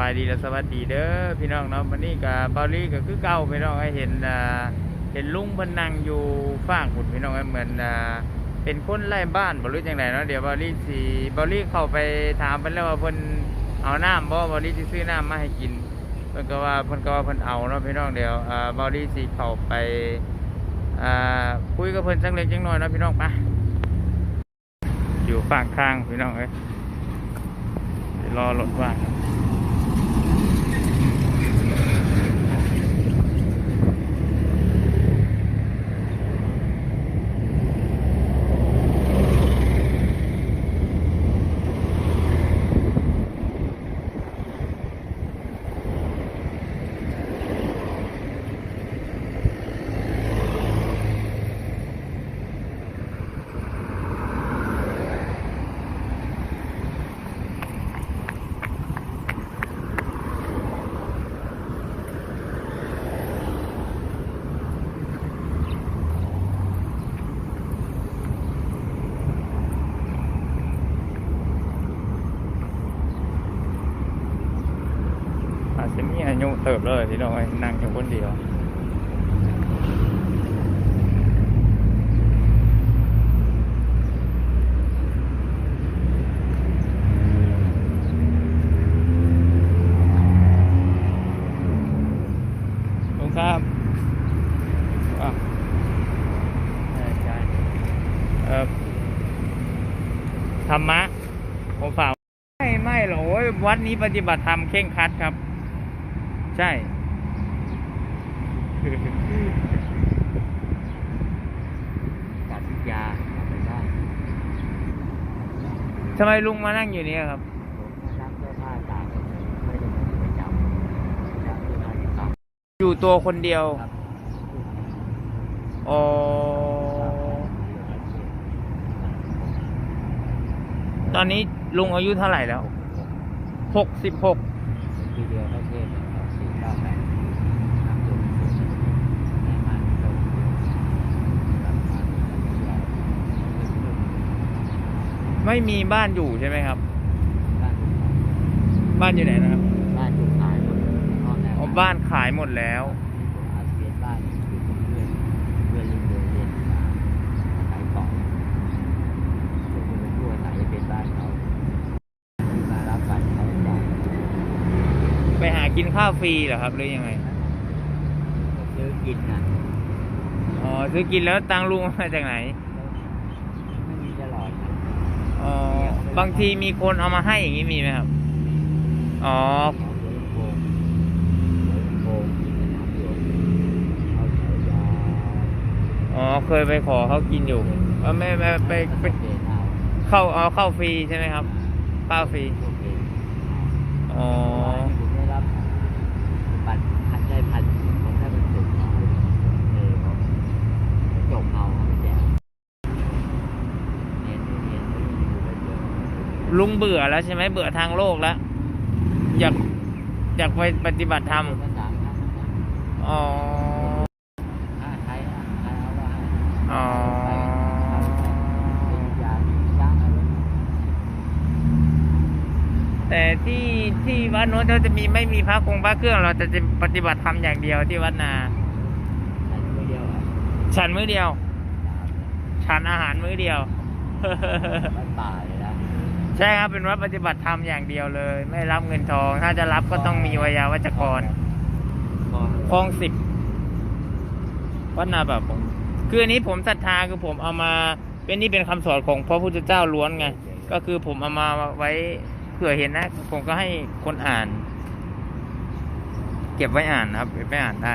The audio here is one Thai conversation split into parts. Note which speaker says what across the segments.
Speaker 1: บายดีและสวัสดีเด้อพี่น้องเนาะวันนี้กับบอลลี่ก็คือเก่าพี่น้องให้เห็นเห็นลุงพนังอยู่ฟางหุ่นพี่น้องเหมือนเป็นคนไล่บ้านบ่รู้จังไดเนาะเดี๋ยวบอลลี่สิบอลลี่เข้าไปถามเพิ่นแล้วว่าเพิ่นเอาน้ำบ่บอลลี่สิซื้อน้ำมาให้กินเพิ่นก็ว่าเพิ่นก็ว่าเพิ่นเอาเนาะพี่น้องเดี๋ยวอ่าบอลลี่สิเข้าไปอ่าคุยกับเพิ่นจังเล็กจังน้อยเนาะพี่น้องไปอยู่ฝั่งข้างพี่น้องเอ้ยรอรถว่าง จจะมีอายุเติบเลยพี่น้องนั่งอยู่คนเดียวครับอะเออธรรมะผมฝากไม่ไม่หรอกวัดนี้ปฏิบัติธรรมเข่งครัดครับ ใช่
Speaker 2: การทุกยาทำไปได้
Speaker 1: ทำไมลุงมานั่งอยู่นี่ครับ
Speaker 2: ผมรับเสื้อผ้าตากไม่ได้มาประจำจากที่มาที่ตาก
Speaker 1: อยู่ตัวคนเดียว
Speaker 2: ครับ
Speaker 1: อ๋อตอนนี้ลุงอายุเท่าไหร่แล้วหกสิบหก
Speaker 2: ทีเดียวก็เทศนะครับสี่เก้าแปดน้ำจุ่มแม่มันลงรับมา
Speaker 1: ไม่มีบ้านอยู่ใช่ไหมครับ
Speaker 2: บ้าน
Speaker 1: บ้านอยู่ไหนนะครับ
Speaker 2: บ้านถูกขายหมดห้องแรก
Speaker 1: อ๋อบ้านขายหมดแล้ว
Speaker 2: ผมอาเปลี่ยนบ้านอยู่กับเพื่อนเพื่อนเรียนเรียนเรียนมาขายของผมก็เลยช่วยขายเป็นบ้านเขามารับบัตรเขาจ่าย
Speaker 1: ไปหากินข้าวฟรีเหรอครับหรือยังไง
Speaker 2: ซื้อกินนะ
Speaker 1: อ๋อซื้อกินแล้วตังค์ลุงมาจากไหน
Speaker 2: ไม่มีตลอดนะ
Speaker 1: อ๋อ บางทีมีคนเอามาให้อย่างนี้มีไหมครับ อ๋อ
Speaker 2: เอาเรือโป่งเรือโป่งกินน้ำหลวงเอาฉายา
Speaker 1: อ๋อ เคยไปขอเขากินอยู่ไม่ไม่ไปไป
Speaker 2: เข้า
Speaker 1: เอาเข้าฟรีใช่ไหมครับข้าฟรี
Speaker 2: โอเค
Speaker 1: อ๋อ
Speaker 2: ผมได้รับบัตรพันได้พันผมได้เป็นสุดเอาเออผมจบเอาเอาไปแจกเรียนเรียนเรียนอยู่ไปเจอ
Speaker 1: ลุงเบื่อแล้วใช่ไหมเบื่อทางโลกแล้ว อยากอยากไปปฏิบัติธรรม
Speaker 2: ภาษาครั้งนะ
Speaker 1: อ๋อ
Speaker 2: ถ้าใครอะใครเอาว่าให้
Speaker 1: อ๋อ
Speaker 2: ไปเอาไปเป็นยาจ้างอะไร
Speaker 1: แต่ที่ที่วัดโน้นเขาจะมีไม่มีพระคงพระเครื่อง เราจะจะปฏิบัติธรรมอย่างเดียวที่วัดนา
Speaker 2: ใช้มือเดียวอะ
Speaker 1: ฉันมื้อเดียว ฉันอาหารมื้อเดียว
Speaker 2: วัดป่าเลยนะ
Speaker 1: ใช่ครับเป็นวัดปฏิบัติธรรมอย่างเดียวเลย ไม่รับเงินทอง ถ้าจะรับก็ต้องมีวิยาวัจกร
Speaker 2: พอ
Speaker 1: คลองสิบวัดนาแบบผมคืออันนี้ผมศรัทธาคือผมเอามาเป็นนี่เป็นคำสอนของพระพุทธเจ้าล้วนไง ก็คือผมเอามาไว้เผื่อเห็นนะ ผมก็ให้คนอ่าน เก็บไว้อ่านนะครับเก็บไว้อ่านได้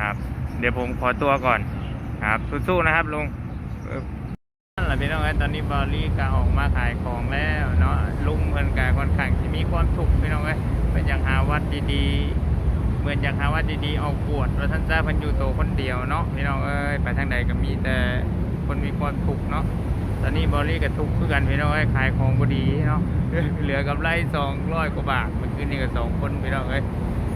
Speaker 1: ครับ เดี๋ยวผมขอตัวก่อน ครับสู้ๆนะครับลุง พี่น้องเอ้ยตอนนี้บอลลี่ก็ออกมาขายของแล้วเนาะลุงเพิ่นกาค่อนข้างที่มีความสุขพี่น้องเอ้ยเป็นอย่างหาวัดดีๆเหมือนอย่ากหาวัดดีๆออกบวชว่าท่านเจ้าพันอยู่โตคนเดียวเนาะพี่น้องเอ้ยไปทางใดก็มีแต่คนมีความทุกข์เนาะตอนนี้บอลลี่กับทุกข์คือกันพี่น้องเอ้ยขายของบดีเนาะเหลือกับไรสองร้อยกว่าบาทเมื่อคืนนี้ก็สองคนพี่น้องเอ้ย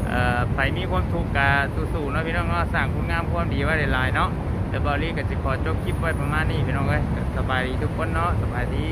Speaker 1: เอ่อใครมีความทุกข์กาสู้ๆเนาะพี่น้องเนาะสร้างคุณงามความดีไว้หลายๆเนาะ แต่บอลลี่ก็จะขอจบคลิปไว้ประมาณนี้พี่น้องเอ้ยสบายดีทุกคนเนาะสบายดี